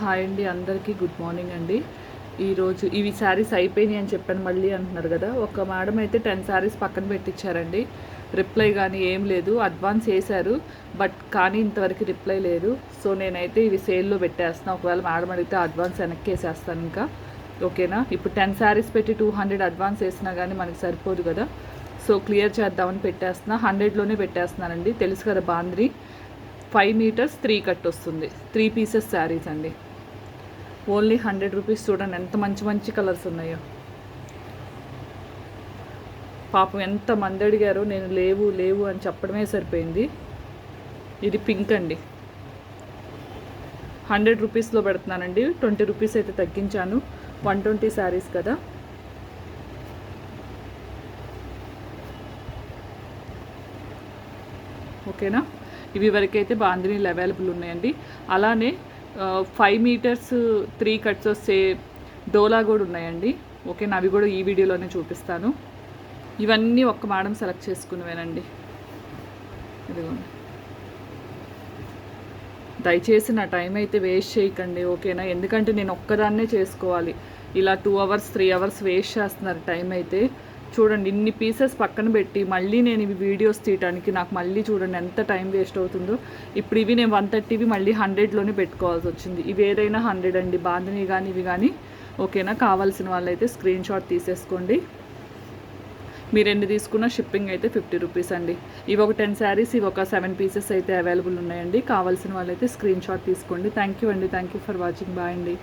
Hi అండి అందరికీ good morning అండి. ఈరోజు ఇవి శారీస్ అయిపోయినాయి అని చెప్పాను మళ్ళీ అంటున్నారు కదా. ఒక మేడం అయితే టెన్ శారీస్ పక్కన పెట్టించారండి రిప్లై కానీ ఏం లేదు. అడ్వాన్స్ చేశారు బట్ కానీ ఇంతవరకు రిప్లై లేదు. సో నేనైతే ఇవి సేల్లో పెట్టేస్తాను ఒకవేళ మేడం అడిగితే అడ్వాన్స్ వెనక్కి వేసేస్తాను ఇంకా. ఓకేనా? ఇప్పుడు టెన్ శారీస్ పెట్టి టూ హండ్రెడ్ అడ్వాన్స్ వేసినా కానీ మనకి సరిపోదు కదా. సో క్లియర్ చేద్దామని పెట్టేస్తున్నా. హండ్రెడ్లోనే పెట్టేస్తున్నానండి. తెలుసు కదా బాంద్రి? ఫైవ్ మీటర్స్ త్రీ కట్ వస్తుంది. త్రీ పీసెస్ శారీస్ అండి. ఓన్లీ హండ్రెడ్ రూపీస్ చూడండి ఎంత మంచి మంచి కలర్స్ ఉన్నాయో. పాపం ఎంత మంది అడిగారో నేను లేవు లేవు అని చెప్పడమే సరిపోయింది. ఇది పింక్ అండి. హండ్రెడ్ రూపీస్లో పెడుతున్నానండి. ట్వంటీ రూపీస్ అయితే తగ్గించాను. వన్ ట్వంటీ శారీస్ కదా. ఓకేనా? ఇవి వరకైతే బాందినీలు అవైలబుల్ ఉన్నాయండి. అలానే ఫైవ్ మీటర్స్ త్రీ కట్స్ వస్తే డోలా కూడా ఉన్నాయండి. ఓకే అవి కూడా ఈ వీడియోలోనే చూపిస్తాను. ఇవన్నీ ఒక్క మేడం సెలెక్ట్ చేసుకునేవేనండి ఇదిగోండి. దయచేసి నా టైం అయితే వేస్ట్ చేయకండి ఓకేనా ఎందుకంటే నేను ఒక్కదాన్నే చేసుకోవాలి. ఇలా two hours three hours waste చేస్తున్నారు టైం అయితే. చూడండి ఇన్ని పీసెస్ పక్కన పెట్టి మళ్ళీ నేను ఇవి వీడియోస్ తీయడానికి నాకు మళ్ళీ చూడండి ఎంత టైం వేస్ట్ అవుతుందో. ఇప్పుడు ఇవి నేను వన్ థర్టీవి మళ్ళీ హండ్రెడ్లోనే పెట్టుకోవాల్సి వచ్చింది. ఇవి ఏదైనా హండ్రెడ్ అండి. బాంధని కానీ ఇవి కానీ ఓకేనా? కావాల్సిన వాళ్ళైతే స్క్రీన్ షాట్ తీసేసుకోండి. మీరు ఎన్ని తీసుకున్న షిప్పింగ్ అయితే ఫిఫ్టీ రూపీస్ అండి. ఇవి ఒక టెన్ శారీస్ ఇవి ఒక సెవెన్ పీసెస్ అయితే అవైలబుల్ ఉన్నాయండి. కావాల్సిన వాళ్ళైతే స్క్రీన్ షాట్ తీసుకోండి. థ్యాంక్ యూ అండి. Thank you for watching bye అండి.